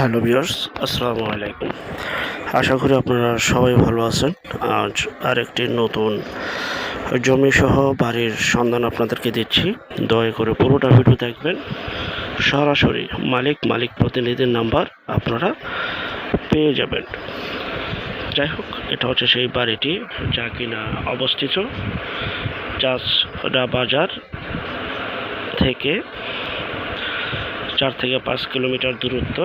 Hello viewers, আসসালামু আলাইকুম। আশা করি আপনারা সবাই ভালো আছেন। আজ আরেকটি নতুন জমি সহ বাড়ির সন্ধান আপনাদেরকে দিচ্ছি। দয়া করে পুরোটা ভিডিও দেখবেন। সরাসরি মালিক মালিক প্রতিনিধির নাম্বার আপনারা পেয়ে যাবেন। যাই হোক, এটা হচ্ছে সেই বাড়িটি যা কিনা অবস্থিত চাষডা বাজার থেকে চার থেকে পাঁচ কিলোমিটার দূরত্ব।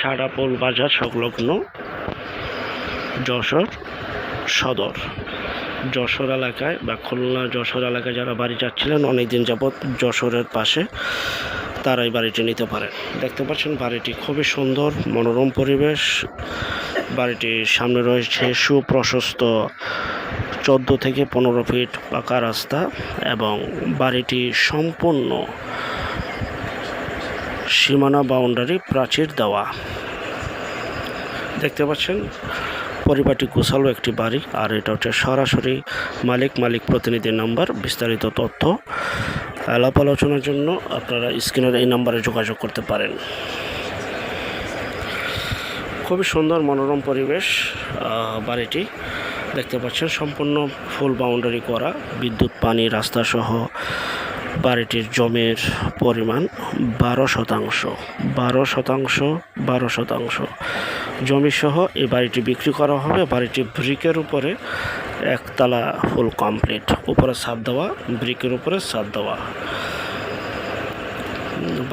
সারাপোল বাজার সংলগ্ন যশোর সদর। যশোর এলাকায় বা খুলনা যশোর এলাকায় যারা বাড়ি যাচ্ছিলেন অনেক দিন যাবৎ যশোরের পাশে তারাই বাড়িটি নিতে পারেন। দেখতে পাচ্ছেন বাড়িটি খুবই সুন্দর, মনোরম পরিবেশ। বাড়িটির সামনে রয়েছে সুপ্রশস্ত চোদ্দ থেকে পনেরো ফিট পাকা রাস্তা এবং বাড়িটি সম্পূর্ণ সীমানা বাউন্ডারি প্রাচীর দেওয়া। দেখতে পাচ্ছেন, পরিবারটি গোছালো একটি বাড়ি, আর এটা হচ্ছে সরাসরি মালিক মালিক প্রতিনিধির নাম্বার, বিস্তারিত তথ্য আলাপ আলোচনার জন্য আপনারা স্ক্রিনের এই নাম্বারে যোগাযোগ করতে পারেন। খুবই সুন্দর, মনোরম পরিবেশ বাড়িটি। দেখতে পাচ্ছেন, সম্পূর্ণ ফুল বাউন্ডারি করা, বিদ্যুৎ, পানি রাস্তা সহ বাড়িটির জমির পরিমাণ বারো শতাংশ। বারো শতাংশ বারো শতাংশ। জমিসহ এই বাড়িটি বিক্রি করা হবে। বাড়িটি ব্রিকের উপরে একতলা ফুল কমপ্লিট। উপরে ছাদ দেওয়া, ব্রিকের উপরে ছাদ দেওয়া।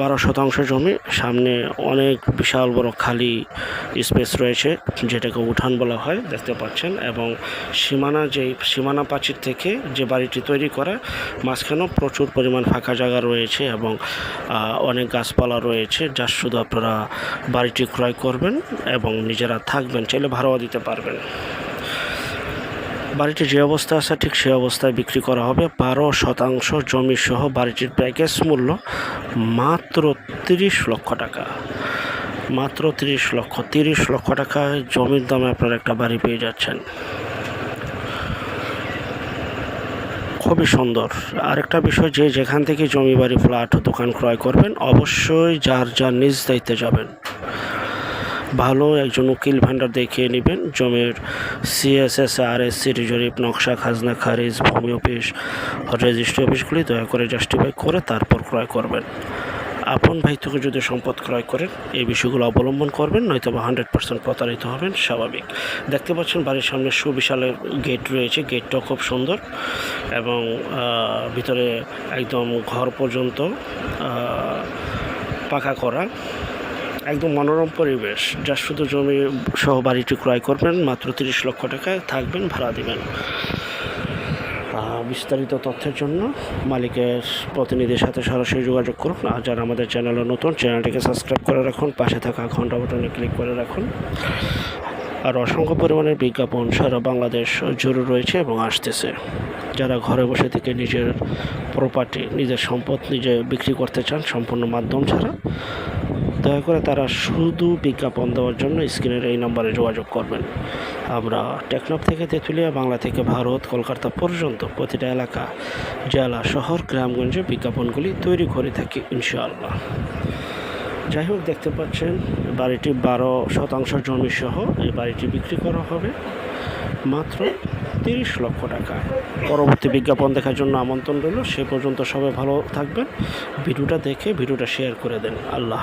বারো শতাংশ জমি, সামনে অনেক বিশাল বড় খালি স্পেস রয়েছে, যেটাকে উঠান বলা হয়, দেখতে পাচ্ছেন, এবং সীমানা যে, সীমানা প্রাচীর থেকে যে বাড়িটি তৈরি করা, মাঝখানেও প্রচুর পরিমাণ ফাঁকা জায়গা রয়েছে এবং অনেক গাছপালা রয়েছে, যার শুধু আপনারা বাড়িটি ক্রয় করবেন এবং নিজেরা থাকবেন, চাইলে ভাড়াও দিতে পারবেন। বাড়িটি যে অবস্থা আছে, ঠিক সেই অবস্থায় বিক্রি করা হবে। বারো শতাংশ জমি সহ বাড়িটির প্যাকেজ মূল্য মাত্র তিরিশ লক্ষ টাকা। মাত্র তিরিশ লক্ষ তিরিশ লক্ষ টাকা জমির দামে আপনারা একটা বাড়ি পেয়ে যাচ্ছেন। খুবই সুন্দর। আরেকটা বিষয় যে যেখান থেকে জমি বাড়ি, ফ্ল্যাট, দোকান ক্রয় করবেন, অবশ্যই যার যার নিজ দায়িত্বে যাবেন। ভালো একজন উকিল ভান্ডার দেখিয়ে নেবেন। জমির সিএসএস আর এস সিটি জরিপ, নকশা, খাজনা, খারিজ, ভূমি অফিস, রেজিস্ট্রি অফিসগুলি দয়া করে জাস্টিফাই করে তারপর ক্রয় করবেন। আপন ভাই থেকে যদি সম্পদ ক্রয় করেন, এই বিষয়গুলো অবলম্বন করবেন নয়তো বা হান্ড্রেড পার্সেন্ট প্রতারিত হবেন, স্বাভাবিক। দেখতে পাচ্ছেন বাড়ির সামনে সুবিশালের গেট রয়েছে গেটটাও খুব সুন্দর এবং ভিতরে একদম ঘর পর্যন্ত পাকা করা। একদম মনোরম পরিবেশ, যা শুধু জমি সহ বাড়িটি ক্রয় করবেন, মাত্র তিরিশ লক্ষ টাকায় থাকবেন, ভাড়া দিবেন। বিস্তারিত তথ্যের জন্য মালিকের প্রতিনিধির সাথে সরাসরি যোগাযোগ করুন। আর যারা আমাদের চ্যানেলে নতুন, চ্যানেলটিকে সাবস্ক্রাইব করে রাখুন। পাশে থাকা ঘণ্টা বাটনে ক্লিক করে রাখুন। আর অসংখ্য পরিমাণের বিজ্ঞাপন সারা বাংলাদেশ জুড়ে রয়েছে এবং আসতেছে। যারা ঘরে বসে থেকে নিজের প্রপার্টি নিজের সম্পদ নিজে বিক্রি করতে চান, সম্পূর্ণ মাধ্যম ছাড়া দয়া করে তারা শুধু বিজ্ঞাপন দেওয়ার জন্য স্ক্রিনের এই নম্বরে যোগাযোগ করবেন। আমরা টেকনাফ থেকে তেঁতুলিয়া, বাংলা থেকে ভারত, কলকাতা পর্যন্ত প্রতিটা এলাকা, জেলা, শহর, গ্রামগঞ্জে বিজ্ঞাপনগুলি তৈরি করে থাকি, ইনশাআল্লাহ। যাই হোক, দেখতে পাচ্ছেন, বাড়িটি বারো শতাংশ জমি সহ এই বাড়িটি বিক্রি করা হবে মাত্র তিরিশ লক্ষ টাকা পরবর্তী বিজ্ঞাপন দেখার জন্য আমন্ত্রণ রইল। সে পর্যন্ত সবাই ভালো থাকবেন। ভিডিওটা দেখে, ভিডিওটা শেয়ার করে দেন। আল্লাহ।